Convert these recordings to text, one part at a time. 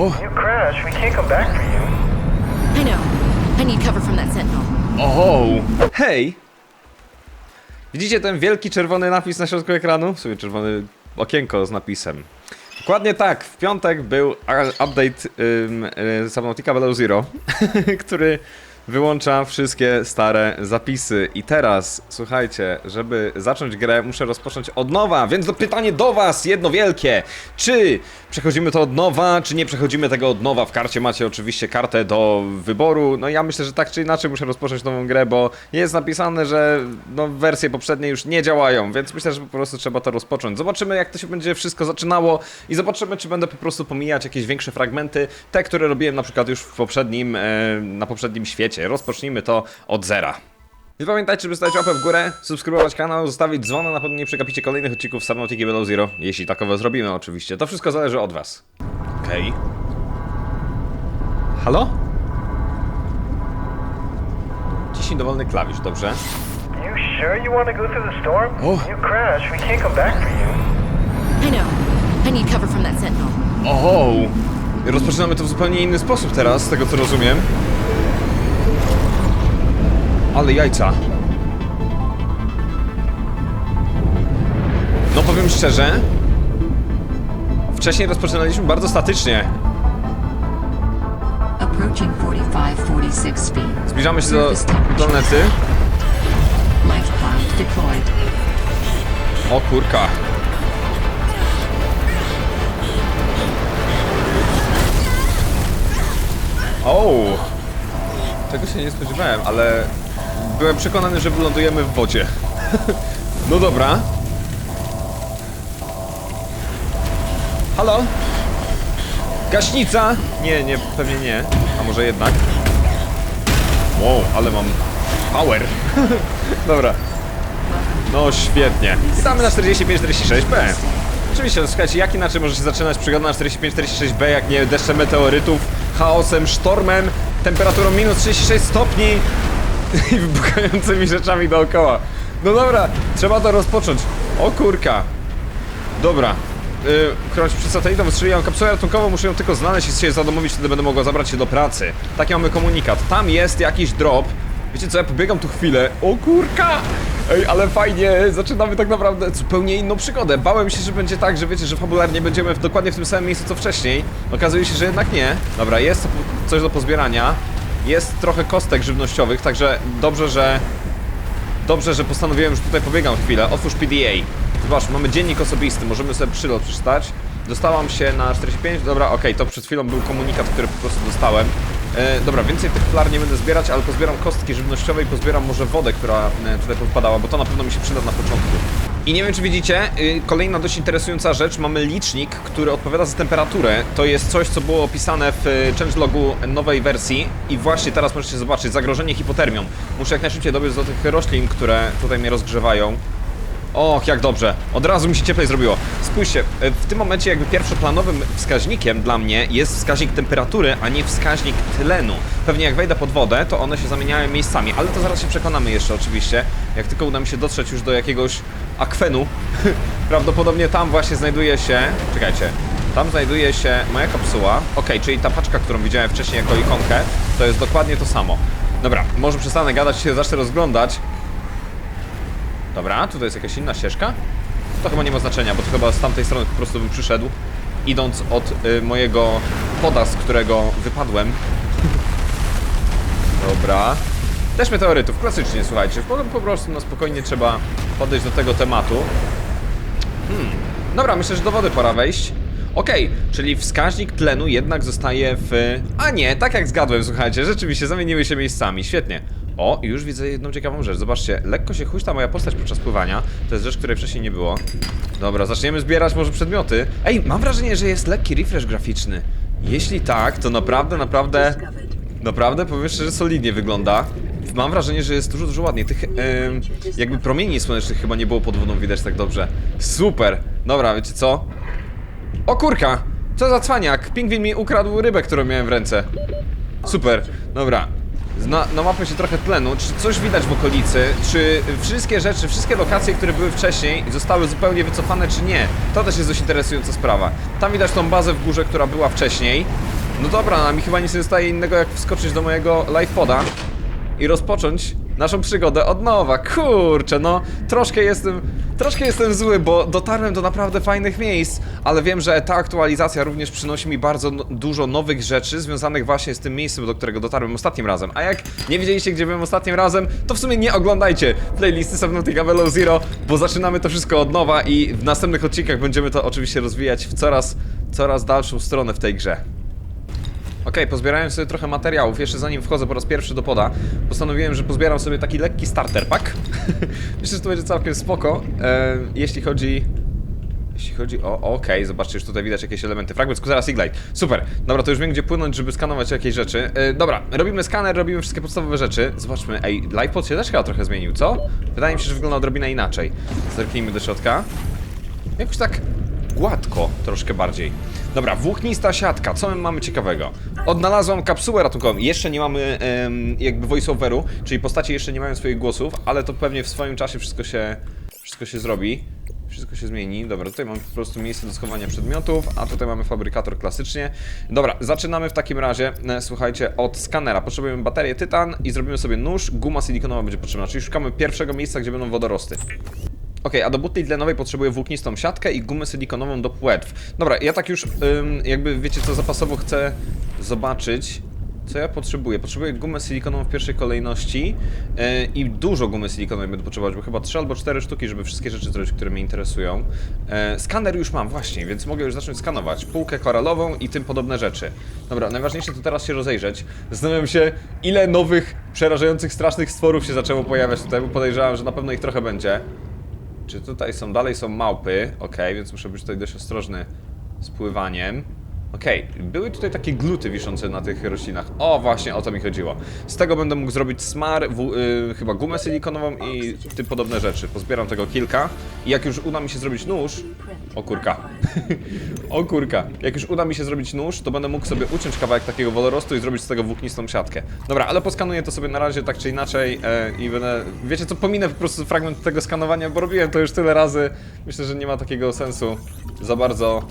Oh. You crashed. We can't come back for you. I know. I need cover from that sentinel. O! Hej! Widzicie ten wielki czerwony napis na środku ekranu? W sumie czerwone okienko z napisem. Dokładnie tak, w piątek był update ym, y, Subnautica Below Zero, który wyłącza wszystkie stare zapisy. I teraz, słuchajcie, żeby zacząć grę, muszę rozpocząć od nowa, więc to pytanie do was, jedno wielkie. Czy przechodzimy to od nowa, czy nie przechodzimy tego od nowa? W karcie macie oczywiście kartę do wyboru. No ja myślę, że tak czy inaczej muszę rozpocząć nową grę, bo jest napisane, że no, wersje poprzednie już nie działają, więc myślę, że po prostu trzeba to rozpocząć. Zobaczymy, jak to się będzie wszystko zaczynało i zobaczymy, czy będę po prostu pomijać jakieś większe fragmenty, te, które robiłem na przykład już w poprzednim, e, na poprzednim świecie. Rozpocznijmy to od zera. Nie pamiętajcie, żeby stawić łapę w górę, subskrybować kanał, zostawić dzwona, na pewno nie przegapicie kolejnych odcinków Subnautica Below Zero, jeśli takowe zrobimy oczywiście. To wszystko zależy od was. Okej. Halo? Ciśnij dowolny klawisz, dobrze? You sure you want to go through the storm? Oh. You crashed. We can't come back for you. I know. I need cover from that sentinel. O! Rozpoczynamy to w zupełnie inny sposób teraz, z tego co rozumiem. Ale jajca. No powiem szczerze. Wcześniej rozpoczynaliśmy bardzo statycznie. Approaching 45-46 feet. Zbliżamy się do planety. O kurka. O! Tego się nie spodziewałem, ale byłem przekonany, że wylądujemy w wodzie. no dobra. Halo? Gaśnica? Nie, nie, pewnie nie. A może jednak? Wow, ale mam power. dobra. No świetnie. Witamy na 45-46B. Oczywiście, słuchajcie, jak inaczej może się zaczynać przygoda na 45-46B, jak nie deszczem meteorytów, chaosem, sztormem, temperaturą minus 36 stopni i wybuchającymi rzeczami dookoła. No dobra, trzeba to rozpocząć. O kurka. Dobra. Yy, chronić przed satelitą, wystrzeliłam kapsułę ratunkową, muszę ją tylko znaleźć i się zadomowić, wtedy będę mogła zabrać się do pracy. Taki mamy komunikat. Tam jest jakiś drop. Wiecie co, ja pobiegam tu chwilę. O kurka! Ej, ale fajnie, zaczynamy tak naprawdę zupełnie inną przygodę. Bałem się, że będzie tak, że wiecie, że fabularnie będziemy w, dokładnie w tym samym miejscu co wcześniej. Okazuje się, że jednak nie. Dobra, jest coś do pozbierania. Jest trochę kostek żywnościowych, także dobrze, że Dobrze, że postanowiłem, że tutaj pobiegam chwilę. Otwórz PDA. Zobacz, mamy dziennik osobisty, możemy sobie przylot przeczytać. Dostałam się na 45, dobra, okej, to przed chwilą był komunikat, który po prostu dostałem. E, dobra, więcej tych flar nie będę zbierać, ale pozbieram kostki żywnościowe i pozbieram może wodę, która e, tutaj podpadała, bo to na pewno mi się przyda na początku. I nie wiem, czy widzicie, y, kolejna dość interesująca rzecz, mamy licznik, który odpowiada za temperaturę. To jest coś, co było opisane w y, changelogu nowej wersji i właśnie teraz możecie zobaczyć, zagrożenie hipotermią. Muszę jak najszybciej dobiec do tych roślin, które tutaj mnie rozgrzewają. Och, jak dobrze. Od razu mi się cieplej zrobiło. Spójrzcie, e, w tym momencie jakby pierwszoplanowym wskaźnikiem dla mnie jest wskaźnik temperatury, a nie wskaźnik tlenu. Pewnie jak wejdę pod wodę, to one się zamieniają miejscami, ale to zaraz się przekonamy jeszcze oczywiście. Jak tylko uda mi się dotrzeć już do jakiegoś akwenu, prawdopodobnie tam właśnie znajduje się... Czekajcie. Tam znajduje się moja kapsuła. Okej, czyli ta paczka, którą widziałem wcześniej jako ikonkę, to jest dokładnie to samo. Dobra, może przestanę gadać, się zacznę rozglądać. Dobra, tutaj jest jakaś inna ścieżka? To chyba nie ma znaczenia, bo to chyba z tamtej strony po prostu bym przyszedł, idąc od y, mojego poda, z którego wypadłem. Dobra. Też meteorytów, klasycznie, słuchajcie. Po, prostu na spokojnie trzeba podejść do tego tematu. Hmm. Dobra, myślę, że do wody pora wejść. Okej, czyli wskaźnik tlenu jednak zostaje w... A nie, tak jak zgadłem, słuchajcie, rzeczywiście zamieniły się miejscami, świetnie. O, już widzę jedną ciekawą rzecz, zobaczcie, lekko się huśta moja postać podczas pływania, to jest rzecz, której wcześniej nie było. Dobra, zaczniemy zbierać może przedmioty. Ej, mam wrażenie, że jest lekki refresh graficzny. Jeśli tak, to naprawdę, naprawdę... Naprawdę, powiem szczerze, solidnie wygląda. Mam wrażenie, że jest dużo, dużo ładniej. Tych em, jakby promieni słonecznych chyba nie było pod wodą widać tak dobrze. Super! Dobra, wiecie co? O kurka! Co za cwaniak! Pingwin mi ukradł rybę, którą miałem w ręce. Super, dobra. Na, na mapę się trochę tlenu. Czy coś widać w okolicy? Czy wszystkie rzeczy, wszystkie lokacje, które były wcześniej, zostały zupełnie wycofane, czy nie? To też jest dość interesująca sprawa. Tam widać tą bazę w górze, która była wcześniej. No dobra, a mi chyba nie zostaje innego jak wskoczyć do mojego live poda i rozpocząć naszą przygodę od nowa. Kurczę, no troszkę jestem, troszkę jestem zły, bo dotarłem do naprawdę fajnych miejsc, ale wiem, że ta aktualizacja również przynosi mi bardzo no, dużo nowych rzeczy związanych właśnie z tym miejscem, do którego dotarłem ostatnim razem. A jak nie wiedzieliście, gdzie byłem ostatnim razem, to w sumie nie oglądajcie playlisty Subnautica Below Zero, bo zaczynamy to wszystko od nowa i w następnych odcinkach będziemy to oczywiście rozwijać w coraz, coraz dalszą stronę w tej grze. Okej, pozbierałem sobie trochę materiałów. Jeszcze zanim wchodzę po raz pierwszy do poda, postanowiłem, że pozbieram sobie taki lekki starter pack. Myślę, że to będzie całkiem spoko. E, jeśli chodzi. Jeśli chodzi o. Okej, zobaczcie, już tutaj widać jakieś elementy. Fragment skutera Siglite. Super. Dobra, to już wiem, gdzie płynąć, żeby skanować jakieś rzeczy. E, dobra, robimy skaner, robimy wszystkie podstawowe rzeczy. Zobaczmy. Ej, LivePod się też chyba trochę zmienił, co? Wydaje mi się, że wygląda odrobinę inaczej. Zerknijmy do środka. Jakoś tak gładko, troszkę bardziej. Dobra, włóknista siatka, co my mamy ciekawego? Odnalazłam kapsułę ratunkową. Jeszcze nie mamy em, jakby voiceoveru, czyli postacie jeszcze nie mają swoich głosów, ale to pewnie w swoim czasie wszystko się, wszystko się zrobi. Wszystko się zmieni. Dobra, tutaj mamy po prostu miejsce do schowania przedmiotów, a tutaj mamy fabrykator klasycznie. Dobra, zaczynamy w takim razie, e, słuchajcie, od skanera. Potrzebujemy baterię tytan i zrobimy sobie nóż, guma silikonowa będzie potrzebna, czyli szukamy pierwszego miejsca, gdzie będą wodorosty. Okej, a do butli tlenowej potrzebuję włóknistą siatkę i gumę silikonową do płetw. Dobra, ja tak już ym, jakby wiecie co, zapasowo chcę zobaczyć, co ja potrzebuję. Potrzebuję gumę silikonową w pierwszej kolejności yy, i dużo gumy silikonowej będę potrzebować, bo chyba 3 albo 4 sztuki, żeby wszystkie rzeczy zrobić, które mnie interesują. Yy, skaner już mam, właśnie, więc mogę już zacząć skanować. Półkę koralową i tym podobne rzeczy. Dobra, najważniejsze to teraz się rozejrzeć. Zastanawiam się, ile nowych, przerażających, strasznych stworów się zaczęło pojawiać tutaj, bo podejrzewam, że na pewno ich trochę będzie. Czy tutaj są, dalej są małpy, ok, więc muszę być tutaj dość ostrożny z pływaniem. Okej, były tutaj takie gluty wiszące na tych roślinach. O, właśnie, o to mi chodziło. Z tego będę mógł zrobić smar, w, y, chyba gumę silikonową i tym podobne rzeczy. Pozbieram tego kilka i jak już uda mi się zrobić nóż... O kurka. o kurka. Jak już uda mi się zrobić nóż, to będę mógł sobie uciąć kawałek takiego wodorostu i zrobić z tego włóknistą siatkę. Dobra, ale poskanuję to sobie na razie tak czy inaczej e, i będę... Wiecie co, pominę po prostu fragment tego skanowania, bo robiłem to już tyle razy. Myślę, że nie ma takiego sensu za bardzo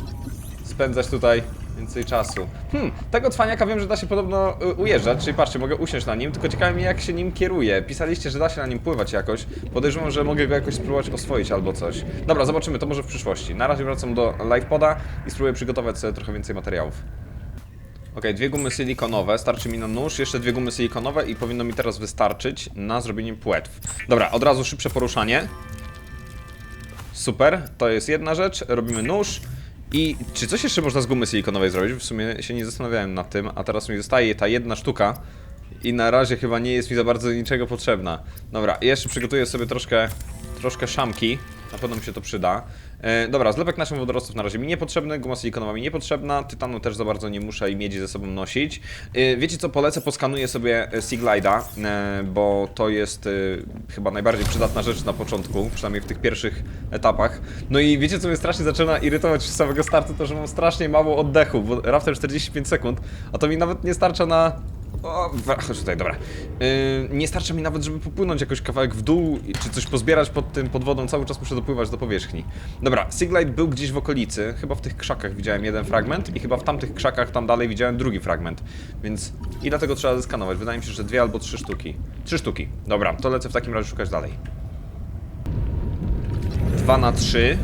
spędzać tutaj więcej czasu. Hmm, tego cwaniaka wiem, że da się podobno y, ujeżdżać, czyli patrzcie, mogę usiąść na nim, tylko ciekawe mnie jak się nim kieruje. Pisaliście, że da się na nim pływać jakoś. Podejrzewam, że mogę go jakoś spróbować oswoić albo coś. Dobra, zobaczymy, to może w przyszłości. Na razie wracam do livepoda i spróbuję przygotować sobie trochę więcej materiałów. Okej, dwie gumy silikonowe, starczy mi na nóż, jeszcze dwie gumy silikonowe i powinno mi teraz wystarczyć na zrobienie płetw. Dobra, od razu szybsze poruszanie. Super, to jest jedna rzecz. Robimy nóż. I czy coś jeszcze można z gumy silikonowej zrobić? W sumie się nie zastanawiałem nad tym, a teraz mi zostaje ta jedna sztuka. I na razie chyba nie jest mi za bardzo niczego potrzebna. Dobra, jeszcze przygotuję sobie troszkę, troszkę szamki. Na pewno mi się to przyda. E, dobra, zlepek naszych wodorostów na razie mi niepotrzebny, guma silikonowa mi niepotrzebna, tytanu też za bardzo nie muszę i miedzi ze sobą nosić. E, wiecie co, polecę, poskanuję sobie e, Siglida, e, bo to jest e, chyba najbardziej przydatna rzecz na początku, przynajmniej w tych pierwszych etapach. No i wiecie co mnie strasznie zaczyna irytować z samego startu, to że mam strasznie mało oddechu, bo raptem 45 sekund, a to mi nawet nie starcza na o, chodź tutaj, dobra. Yy, nie starcza mi nawet, żeby popłynąć jakoś kawałek w dół, czy coś pozbierać pod tym, pod wodą, cały czas muszę dopływać do powierzchni. Dobra, Siglite był gdzieś w okolicy, chyba w tych krzakach widziałem jeden fragment i chyba w tamtych krzakach tam dalej widziałem drugi fragment, więc i dlatego trzeba zeskanować. Wydaje mi się, że dwie albo trzy sztuki. Trzy sztuki. Dobra, to lecę w takim razie szukać dalej. Dwa na trzy.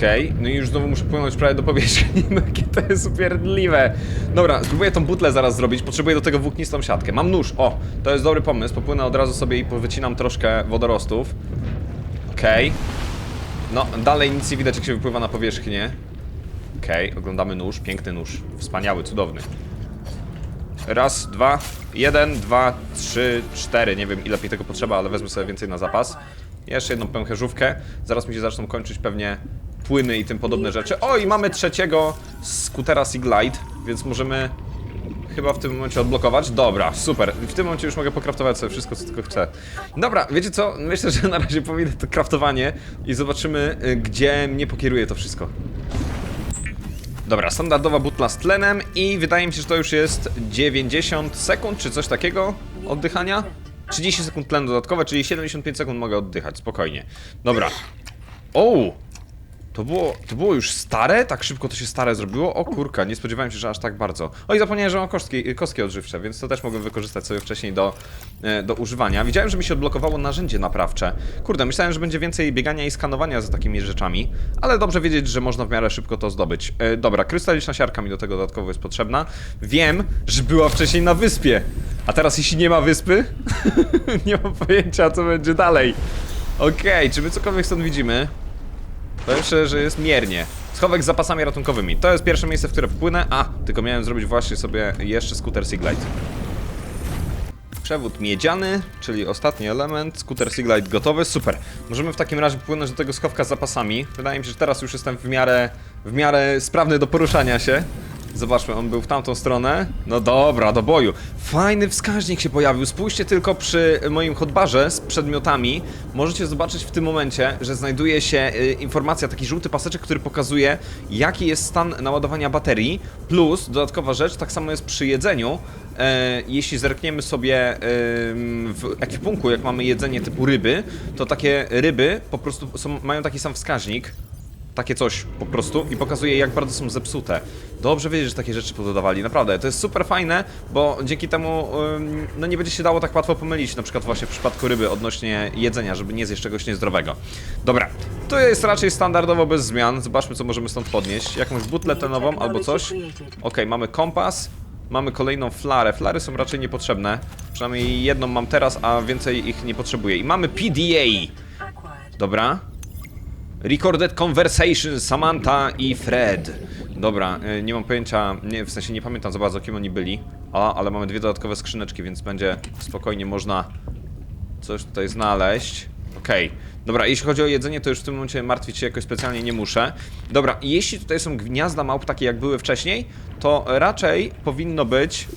Okej, no i już znowu muszę płynąć prawie do powierzchni, no jakie to jest upierdliwe. Dobra, spróbuję tą butlę zaraz zrobić, potrzebuję do tego włóknistą siatkę. Mam nóż, o, to jest dobry pomysł, popłynę od razu sobie i wycinam troszkę wodorostów. Okej. No, dalej nic nie widać jak się wypływa na powierzchnię. Okej, oglądamy nóż, piękny nóż, wspaniały, cudowny. Raz, dwa, jeden, dwa, trzy, cztery. Nie wiem ile tego potrzeba, ale wezmę sobie więcej na zapas. Jeszcze jedną pęcherzówkę. Zaraz mi się zaczną kończyć pewnie płyny i tym podobne rzeczy. O, i mamy trzeciego skutera Siglide, więc możemy chyba w tym momencie odblokować. Dobra, super. W tym momencie już mogę pokraftować sobie wszystko, co tylko chcę. Dobra, wiecie co? Myślę, że na razie pominę to kraftowanie i zobaczymy, y, gdzie mnie pokieruje to wszystko. Dobra, standardowa butla z tlenem i wydaje mi się, że to już jest 90 sekund, czy coś takiego oddychania. 30 sekund tlenu dodatkowe, czyli 75 sekund mogę oddychać, spokojnie. Dobra. O! To było, to było już stare? Tak szybko to się stare zrobiło? O kurka, nie spodziewałem się, że aż tak bardzo. O i zapomniałem, że mam kostki, kostki odżywcze, więc to też mogłem wykorzystać sobie wcześniej do, e, do używania. Widziałem, że mi się odblokowało narzędzie naprawcze. Kurde, myślałem, że będzie więcej biegania i skanowania za takimi rzeczami, ale dobrze wiedzieć, że można w miarę szybko to zdobyć. E, dobra, krystaliczna siarka mi do tego dodatkowo jest potrzebna. Wiem, że była wcześniej na wyspie, a teraz jeśli nie ma wyspy, nie mam pojęcia, co będzie dalej. Okej, czy my cokolwiek stąd widzimy? Powiem szczerze, że jest miernie. Schowek z zapasami ratunkowymi. To jest pierwsze miejsce, w które wpłynę. A, tylko miałem zrobić właśnie sobie jeszcze skuter Seaglide. Przewód miedziany, czyli ostatni element. Skuter Seaglide gotowy. Super. Możemy w takim razie płynąć do tego schowka z zapasami. Wydaje mi się, że teraz już jestem w miarę, w miarę sprawny do poruszania się. Zobaczmy, on był w tamtą stronę. No dobra, do boju. Fajny wskaźnik się pojawił. Spójrzcie tylko przy moim hotbarze z przedmiotami. Możecie zobaczyć w tym momencie, że znajduje się y, informacja, taki żółty paseczek, który pokazuje, jaki jest stan naładowania baterii. Plus, dodatkowa rzecz, tak samo jest przy jedzeniu. E, jeśli zerkniemy sobie w ekwipunku, jak mamy jedzenie typu ryby, to takie ryby po prostu są, mają taki sam wskaźnik takie coś po prostu i pokazuje jak bardzo są zepsute. Dobrze wiedzieć, że takie rzeczy pododawali, naprawdę. To jest super fajne, bo dzięki temu ym, no nie będzie się dało tak łatwo pomylić, na przykład właśnie w przypadku ryby odnośnie jedzenia, żeby nie zjeść czegoś niezdrowego. Dobra, to jest raczej standardowo bez zmian. Zobaczmy co możemy stąd podnieść. Jakąś butlę tenową albo coś. Okej, mamy kompas. Mamy kolejną flarę. Flary są raczej niepotrzebne. Przynajmniej jedną mam teraz, a więcej ich nie potrzebuję. I mamy PDA. Dobra. Recorded Conversation, Samantha i Fred. Dobra, y, nie mam pojęcia, nie, w sensie nie pamiętam za bardzo kim oni byli, a, ale mamy dwie dodatkowe skrzyneczki, więc będzie spokojnie można coś tutaj znaleźć. Okej, dobra, jeśli chodzi o jedzenie, to już w tym momencie martwić się jakoś specjalnie nie muszę. Dobra, jeśli tutaj są gniazda małp takie jak były wcześniej, to raczej powinno być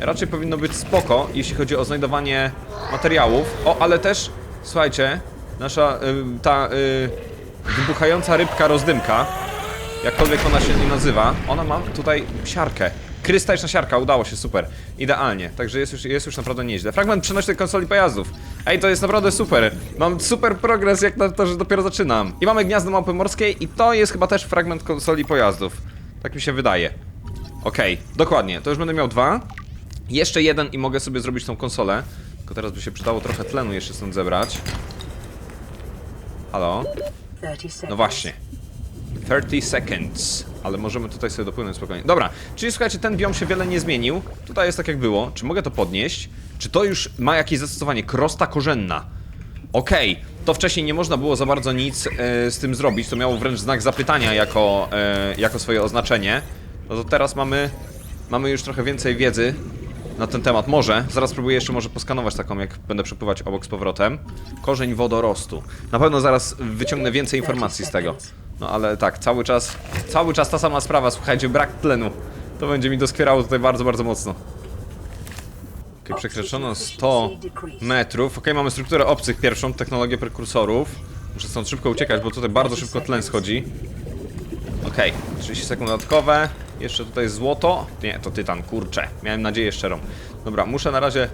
raczej powinno być spoko, jeśli chodzi o znajdowanie materiałów. O, ale też, słuchajcie, nasza, y, ta y, wybuchająca rybka rozdymka, jakkolwiek ona się nie nazywa, ona ma tutaj siarkę. Krystaliczna siarka, udało się, super. Idealnie, także jest już, jest już naprawdę nieźle. Fragment przenośnej konsoli pojazdów. Ej, to jest naprawdę super. Mam super progres jak na to, że dopiero zaczynam. I mamy gniazdo małpy morskiej i to jest chyba też fragment konsoli pojazdów. Tak mi się wydaje. Okej, dokładnie, to już będę miał dwa. Jeszcze jeden i mogę sobie zrobić tą konsolę. Tylko teraz by się przydało trochę tlenu jeszcze stąd zebrać. Halo? No właśnie. 30 seconds. Ale możemy tutaj sobie dopłynąć spokojnie. Dobra, czyli słuchajcie, ten biom się wiele nie zmienił. Tutaj jest tak jak było. Czy mogę to podnieść? Czy to już ma jakieś zastosowanie? Krosta korzenna. Okej, to wcześniej nie można było za bardzo nic e, z tym zrobić. To miało wręcz znak zapytania jako, e, jako swoje oznaczenie. No to teraz mamy, mamy już trochę więcej wiedzy na ten temat. Może, zaraz spróbuję jeszcze może poskanować taką, jak będę przepływać obok z powrotem. Korzeń wodorostu. Na pewno zaraz wyciągnę więcej informacji z tego. No ale tak, cały czas, cały czas ta sama sprawa, słuchajcie, brak tlenu. To będzie mi doskwierało tutaj bardzo, bardzo mocno. Ok, przekroczono 100 metrów. Ok, mamy strukturę obcych, pierwszą technologię prekursorów. Muszę stąd szybko uciekać, bo tutaj bardzo szybko tlen schodzi. Okej, 30 sekund dodatkowe. Jeszcze tutaj złoto. Nie, to tytan, kurczę. Miałem nadzieję szczerą. Dobra, muszę na razie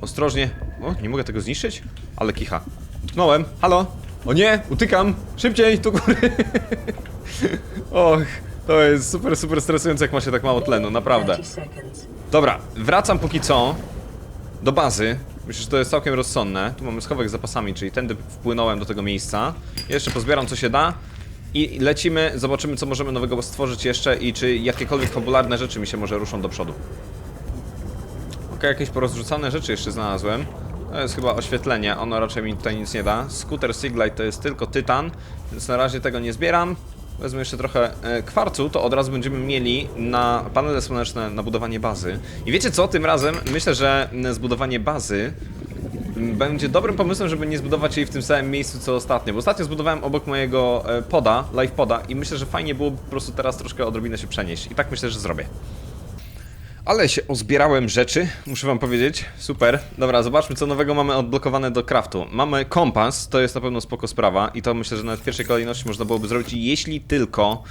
ostrożnie. O, nie mogę tego zniszczyć? Ale kicha. Utknąłem. Halo? O nie, utykam. Szybciej, tu góry. Och, to jest super, super stresujące, jak ma się tak mało tlenu, naprawdę. Dobra, wracam póki co do bazy. Myślę, że to jest całkiem rozsądne. Tu mamy schowek z zapasami, czyli tędy wpłynąłem do tego miejsca. Jeszcze pozbieram co się da. I lecimy, zobaczymy co możemy nowego stworzyć jeszcze i czy jakiekolwiek fabularne rzeczy mi się może ruszą do przodu. Ok, jakieś porozrzucane rzeczy jeszcze znalazłem. To jest chyba oświetlenie, ono raczej mi tutaj nic nie da. Skuter Siglite to jest tylko tytan, więc na razie tego nie zbieram. Wezmę jeszcze trochę e, kwarcu, to od razu będziemy mieli na panele słoneczne na budowanie bazy. I wiecie co, tym razem myślę, że zbudowanie bazy będzie dobrym pomysłem, żeby nie zbudować jej w tym samym miejscu co ostatnio. Bo ostatnio zbudowałem obok mojego e, poda, live poda i myślę, że fajnie było po prostu teraz troszkę odrobinę się przenieść. I tak myślę, że zrobię. Ale się ozbierałem rzeczy, muszę wam powiedzieć. Super. Dobra, zobaczmy co nowego mamy odblokowane do craftu. Mamy kompas, to jest na pewno spoko sprawa i to myślę, że nawet w pierwszej kolejności można byłoby zrobić, jeśli tylko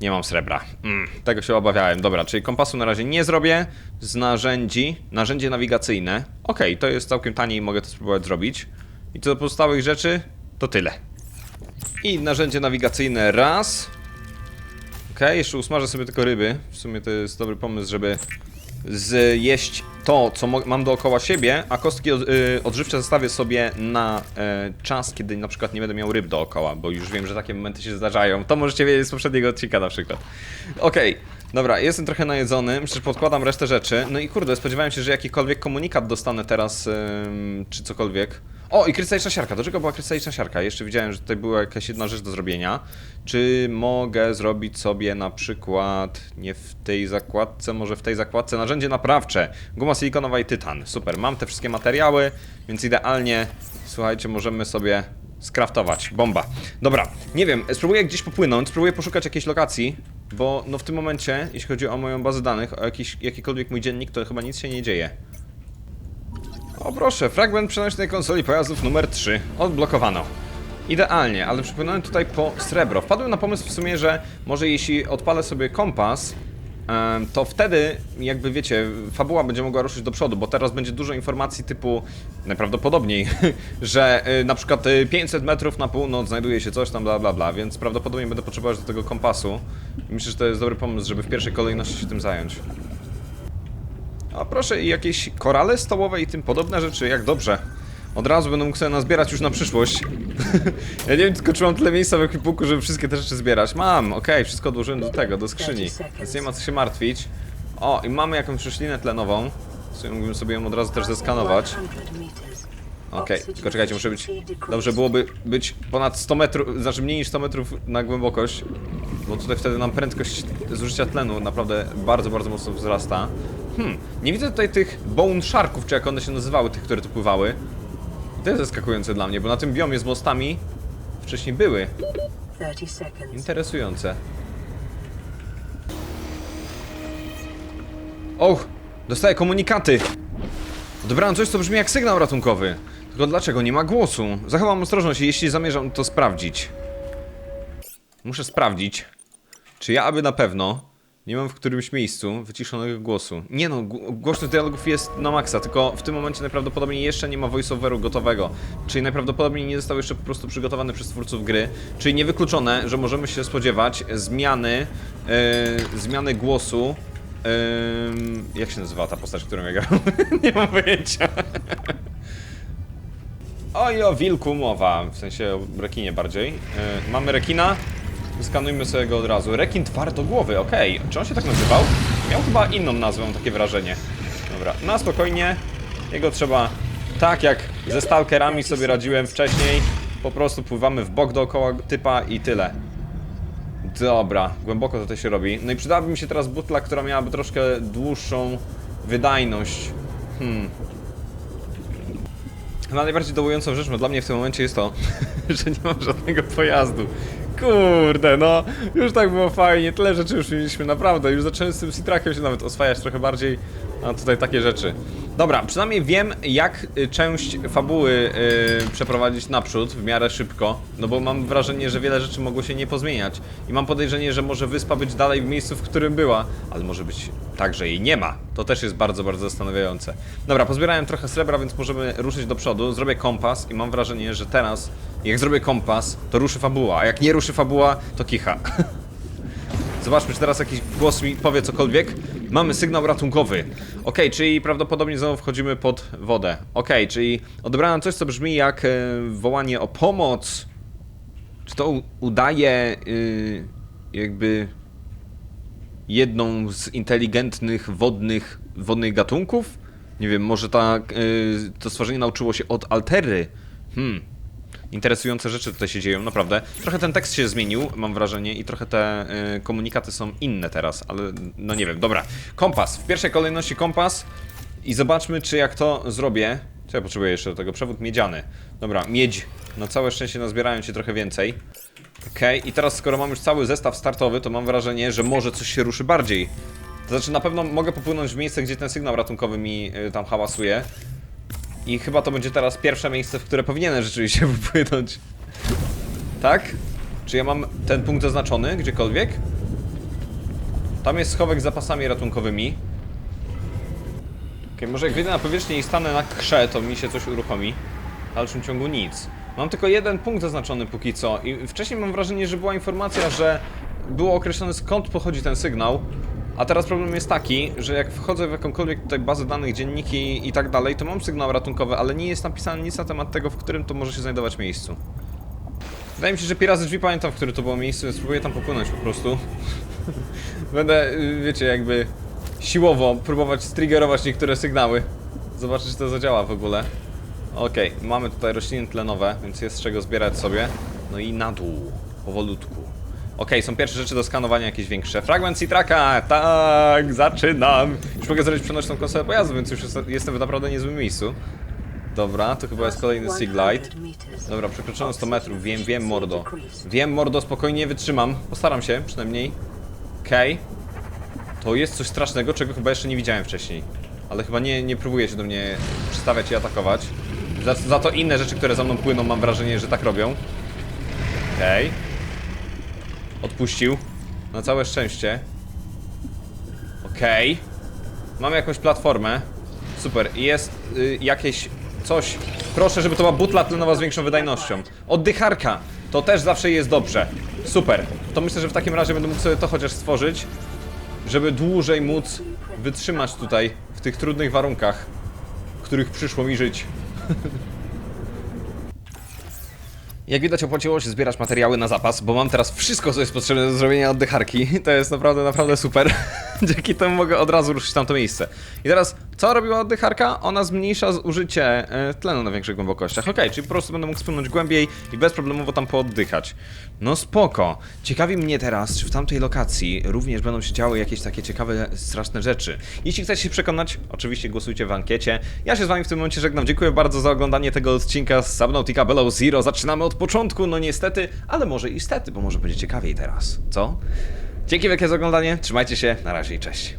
nie mam srebra. Mm, tego się obawiałem. Dobra, czyli kompasu na razie nie zrobię. Z narzędzi, narzędzie nawigacyjne. Okej, to jest całkiem tanie i mogę to spróbować zrobić. I co do pozostałych rzeczy, to tyle. I narzędzie nawigacyjne raz. Okej, jeszcze usmażę sobie tylko ryby. W sumie to jest dobry pomysł, żeby zjeść to, co mam dookoła siebie, a kostki y, odżywcze zostawię sobie na e, czas, kiedy na przykład nie będę miał ryb dookoła, bo już wiem, że takie momenty się zdarzają. To możecie wiedzieć z poprzedniego odcinka na przykład. Okej, dobra, jestem trochę najedzony, myślę, że podkładam resztę rzeczy. No i kurde, spodziewałem się, że jakikolwiek komunikat dostanę teraz, ym, czy cokolwiek. O, i krystaliczna siarka. Do czego była krystaliczna siarka? Jeszcze widziałem, że tutaj była jakaś jedna rzecz do zrobienia. Czy mogę zrobić sobie na przykład, nie w tej zakładce, może w tej zakładce, narzędzie naprawcze. Guma silikonowa i tytan. Super, mam te wszystkie materiały, więc idealnie, słuchajcie, możemy sobie skraftować. Bomba. Dobra, nie wiem, spróbuję gdzieś popłynąć, spróbuję poszukać jakiejś lokacji, bo no w tym momencie, jeśli chodzi o moją bazę danych, o jakiś, jakikolwiek mój dziennik, to chyba nic się nie dzieje. O proszę, fragment przenośnej konsoli pojazdów numer 3. Odblokowano. Idealnie, ale przypłynąłem tutaj po srebro. Wpadłem na pomysł w sumie, że może jeśli odpalę sobie kompas, to wtedy, jakby wiecie, fabuła będzie mogła ruszyć do przodu, bo teraz będzie dużo informacji typu, najprawdopodobniej, że y, na przykład y, 500 metrów na północ znajduje się coś tam, bla bla bla, więc prawdopodobnie będę potrzebować do tego kompasu. Myślę, że to jest dobry pomysł, żeby w pierwszej kolejności się tym zająć. A proszę, i jakieś korale stołowe i tym podobne rzeczy, jak dobrze. Od razu będę mógł sobie nazbierać już na przyszłość. ja nie wiem tylko, czy mam tyle miejsca w ekwipunku, żeby wszystkie te rzeczy zbierać. Mam, okej, wszystko odłożyłem do tego, do skrzyni. Więc nie ma co się martwić. O, i mamy jakąś roślinę tlenową. Mógłbym sobie ją od razu też zeskanować. Okej, tylko czekajcie, muszę być... Dobrze byłoby być ponad 100 metrów, znaczy mniej niż 100 metrów na głębokość. Bo tutaj wtedy nam prędkość zużycia tlenu naprawdę bardzo, bardzo mocno wzrasta. Hmm, nie widzę tutaj tych bone sharków, czy jak one się nazywały, tych, które tu pływały. To jest zaskakujące dla mnie, bo na tym biomie z mostami wcześniej były. 30 seconds. Interesujące. Och, dostaję komunikaty. Odebrałem coś, co brzmi jak sygnał ratunkowy. Tylko dlaczego nie ma głosu? Zachowam ostrożność, jeśli zamierzam to sprawdzić. Muszę sprawdzić, czy ja aby na pewno nie mam w którymś miejscu wyciszonego głosu. Nie no, gł- głośność dialogów jest na maksa, tylko w tym momencie najprawdopodobniej jeszcze nie ma voiceoveru gotowego. Czyli najprawdopodobniej nie został jeszcze po prostu przygotowany przez twórców gry. Czyli niewykluczone, że możemy się spodziewać zmiany, yy, zmiany głosu. Yy, jak się nazywa ta postać, którą ja grałem? nie mam pojęcia. Oj, o wilku mowa, w sensie o rekinie bardziej. Yy, mamy rekina, skanujmy sobie go od razu. Rekin twardogłowy, okej. Czy on się tak nazywał? Miał chyba inną nazwę, mam takie wrażenie. Dobra, na spokojnie. Jego trzeba, tak jak ze stalkerami sobie radziłem wcześniej, po prostu pływamy w bok dookoła typa i tyle. Dobra, głęboko tutaj się robi. No i przydałaby mi się teraz butla, która miałaby troszkę dłuższą wydajność. Hmm. Chyba najbardziej dołującą rzeczą dla mnie w tym momencie jest to, że nie mam żadnego pojazdu. Kurde, no, już tak było fajnie, tyle rzeczy już mieliśmy, naprawdę, już zacząłem z tym Citrakiem się nawet oswajać trochę bardziej, a tutaj takie rzeczy. Dobra, przynajmniej wiem, jak y, część fabuły y, przeprowadzić naprzód w miarę szybko, no bo mam wrażenie, że wiele rzeczy mogło się nie pozmieniać i mam podejrzenie, że może wyspa być dalej w miejscu, w którym była, ale może być tak, że jej nie ma. To też jest bardzo, bardzo zastanawiające. Dobra, pozbierałem trochę srebra, więc możemy ruszyć do przodu, zrobię kompas i mam wrażenie, że teraz, jak zrobię kompas, to ruszy fabuła, a jak nie ruszy fabuła, to kicha. Zobaczmy, czy teraz jakiś głos mi powie cokolwiek. Mamy sygnał ratunkowy. Ok, czyli prawdopodobnie znowu wchodzimy pod wodę. Ok, czyli odebrałem coś, co brzmi jak e, wołanie o pomoc. Czy to udaje y, jakby jedną z inteligentnych wodnych, wodnych gatunków? Nie wiem, może ta, y, to stworzenie nauczyło się od altery. Hmm, interesujące rzeczy tutaj się dzieją, naprawdę. Trochę ten tekst się zmienił, mam wrażenie, i trochę te y, komunikaty są inne teraz, ale no nie wiem, dobra. Kompas, w pierwszej kolejności kompas i zobaczmy, czy jak to zrobię. Co ja potrzebuję jeszcze do tego? Przewód miedziany. Dobra, miedź. Na całe szczęście nazbierają się trochę więcej. Okej, i teraz skoro mam już cały zestaw startowy, to mam wrażenie, że może coś się ruszy bardziej. To znaczy na pewno mogę popłynąć w miejsce, gdzie ten sygnał ratunkowy mi y, tam hałasuje. I chyba to będzie teraz pierwsze miejsce, w które powinienem rzeczywiście popłynąć. Tak? Czy ja mam ten punkt zaznaczony gdziekolwiek? Tam jest schowek z zapasami ratunkowymi. Okej, może jak wyjdę na powierzchnię i stanę na krze, to mi się coś uruchomi. W dalszym ciągu nic. Mam tylko jeden punkt zaznaczony póki co i wcześniej mam wrażenie, że była informacja, że było określone skąd pochodzi ten sygnał, a teraz problem jest taki, że jak wchodzę w jakąkolwiek tutaj bazę danych, dzienniki i tak dalej, to mam sygnał ratunkowy, ale nie jest napisane nic na temat tego, w którym to może się znajdować miejscu. Wydaje mi się, że Pirazy drzwi pamiętam, w którym to było miejsce, więc spróbuję tam popłynąć po prostu. Będę, y, wiecie, jakby siłowo próbować striggerować niektóre sygnały. Zobaczyć, czy to zadziała w ogóle. Okej, mamy tutaj rośliny tlenowe, więc jest z czego zbierać sobie. No i na dół, powolutku. Okej, są pierwsze rzeczy do skanowania, jakieś większe. Fragment Citraka, tak, zaczynam. Już mogę zrobić przenośną konsolę pojazdu, więc już jest, jestem w naprawdę niezłym miejscu. Dobra, to chyba jest kolejny Siglite. Dobra, przekroczyłem 100 metrów, wiem, wiem, mordo. Wiem, mordo, spokojnie wytrzymam. Postaram się, przynajmniej. Okej. To jest coś strasznego, czego chyba jeszcze nie widziałem wcześniej. Ale chyba nie, nie próbuje się do mnie przystawiać i atakować. Za, za to inne rzeczy, które za mną płyną, mam wrażenie, że tak robią. Okej. Odpuścił. Na całe szczęście. Okej. Mamy jakąś platformę. Super. Jest y, jakieś coś. Proszę, żeby to była butla tlenowa z większą wydajnością. Oddycharka. To też zawsze jest dobrze. Super. To myślę, że w takim razie będę mógł sobie to chociaż stworzyć, żeby dłużej móc wytrzymać tutaj w tych trudnych warunkach, w których przyszło mi żyć. Jak widać opłaciło się zbierać materiały na zapas, bo mam teraz wszystko, co jest potrzebne do zrobienia oddycharki. To jest naprawdę, naprawdę super. Dzięki temu mogę od razu ruszyć tamto miejsce. I teraz, co robiła oddycharka? Ona zmniejsza zużycie e, tlenu na większych głębokościach. Okej, czyli po prostu będę mógł spłynąć głębiej i bezproblemowo tam pooddychać. No spoko. Ciekawi mnie teraz, czy w tamtej lokacji również będą się działy jakieś takie ciekawe, straszne rzeczy. Jeśli chcecie się przekonać, oczywiście głosujcie w ankiecie. Ja się z wami w tym momencie żegnam. Dziękuję bardzo za oglądanie tego odcinka z Subnautica Below Zero. Zaczynamy od początku, no niestety, ale może i stety, bo może będzie ciekawiej teraz. Co? Dzięki wielkie za oglądanie, trzymajcie się, na razie i cześć.